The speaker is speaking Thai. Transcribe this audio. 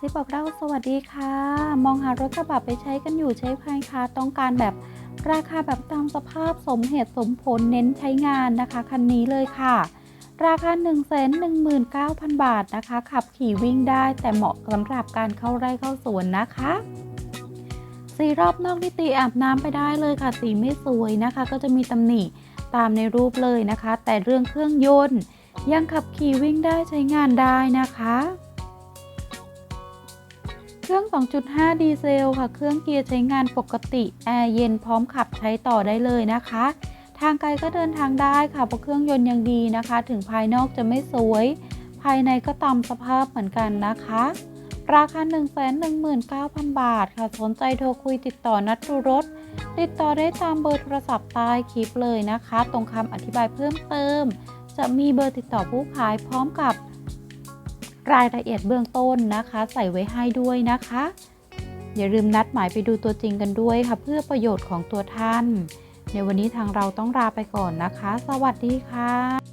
ซิบบอกเราสวัสดีค่ะ มองหารถกระบะไปใช้กันอยู่ใช้ใครคะต้องการแบบราคาแบบตามสภาพสมเหตุสมผลเน้นใช้งานนะคะคันนี้เลยค่ะ ราคา 1 1 9 0 0 0 บาทนะคะ ขับขี่วิ่งได้แต่เหมาะสำหรับการเข้าไร่เข้าสวนนะคะสีรอบนอกนิติอาบน้ำไปได้เลยค่ะ สีไม่สวยนะคะ ก็จะมีตำหนิตามในรูปเลยนะคะ แต่เรื่องเครื่องยนต์ ยังขับขี่วิ่งได้ใช้งานได้นะคะ เครื่อง 2.5 ดีเซลค่ะ เครื่องเกียร์ใช้งานปกติ แอร์เย็นพร้อมขับใช้ต่อได้เลยนะคะ ทางไกลก็เดินทางได้ค่ะ เพราะเครื่องยนต์ยังดีนะคะ ถึงภายนอกจะไม่สวย ภายในก็ตามสภาพเหมือนกันนะคะ ราคา 119,000 บาทค่ะ สนใจโทรคุยติดต่อนัดดูรถ ติดต่อได้ตามเบอร์โทรศัพท์ใต้คลิปเลยนะคะ ตรงคำอธิบายเพิ่มเติม จะมีเบอร์ติดต่อผู้ขายพร้อมกับ รายละเอียดเบื้องต้นนะคะ ใส่ไว้ให้ด้วยนะคะ อย่าลืมนัดหมายไปดูตัวจริงกันด้วยค่ะ เพื่อประโยชน์ของตัวท่าน ในวันนี้ทางเราต้องลาไปก่อนนะคะ สวัสดีค่ะ